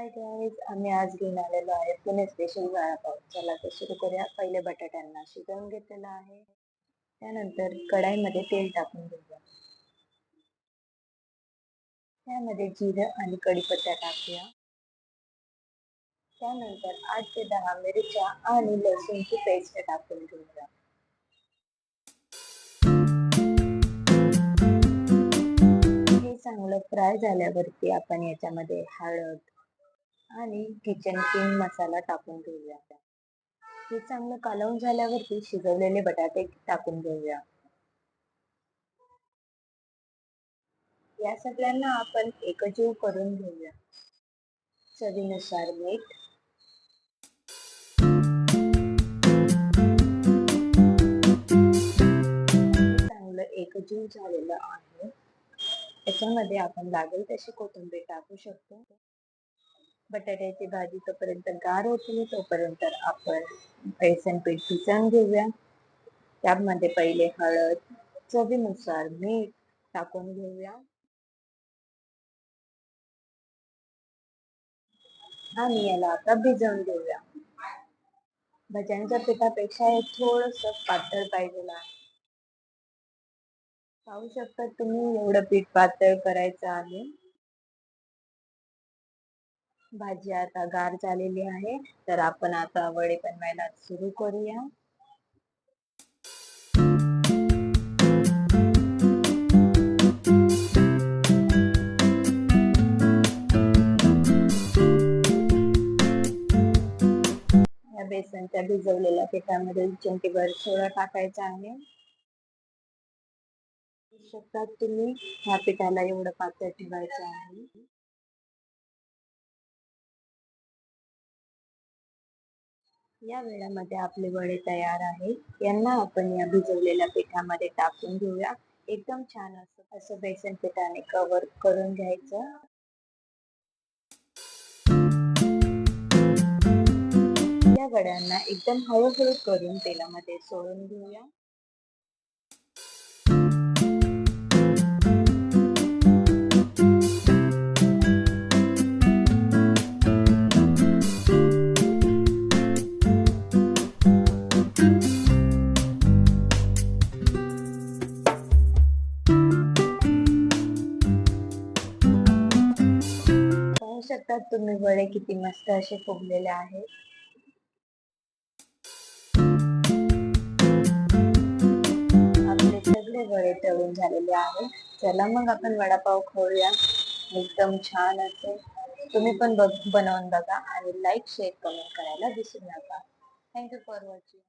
Hi guys आम्ही आज घेऊन आलेलो आहे. पुणे स्पेशल वडापाव चला तर सुरू करूया. पहिले बटाट्यांना शिजवून घेतलेलं आहे. त्यानंतर कढाईमध्ये तेल टाकून घेऊया. त्यामध्ये जिरं आणि कढीपत्ता टाकूया. त्यानंतर आठ ते दहा मिरच्या आणि लसूणची पेस्ट टाकून घेऊया. हे चांगलं फ्राय झाल्यावरती आपण याच्यामध्ये हळद आणि किचन किंग मसाला टाकून घेऊया हे चांगलं कालवून झाल्यावरती शिजवलेले बटाटे टाकून घेऊया. या सगळ्यांना आपण एकजीव करून घेऊया. चवीनुसार मीठ. चांगलं एकजीव झालेलं आहे. याच्यामध्ये आपण लागेल तशी कोथिंबीर टाकू शकतो. बटाट्याची भाजी तोपर्यंत गार होते तोपर्यंत आपण बेसन पीठ भिजवून घेऊया. त्यामध्ये पहिले हळद चवीनुसार मीठ टाकून घेऊया. आणि याला आता भिजवून घेऊया. भज्यांच्या पिठापेक्षा हे थोडस पातळ पाहिजे आहे. पाहू शकता तुम्ही एवढं पीठ पातळ करायचं आहे. भाजी आता गार झालेली आहे. तर आपण आता वडे बनवायला सुरू करूया. या बेसनच्या भिजवलेल्या पिठामध्ये चिमटीभर सोडा टाकायचा आहे. शकतात तुम्ही ह्या पिठाला एवढं पातळ ठेवायचं आहे. या वेळामध्ये आपले वडे तयार आहेत. यांना आपण या भिजवलेल्या पिठामध्ये टाकून घेऊया. एकदम छान असं असं बेसन पिठाने कव्हर करून घ्यायचं. या वड्यांना एकदम हळूहळू करून तेलामध्ये सोडून घेऊया. पाहू शकतात तुम्ही वडे किती मस्त असे फुगलेले आहेत. आपले सगळे वडे तळून झालेले आहेत. चला मग आपण वडापाव खाऊया. एकदम छान असे. तुम्ही पण बघ बनवून बघा आणि लाईक शेअर कमेंट करायला विसरू नका. Thank you for watching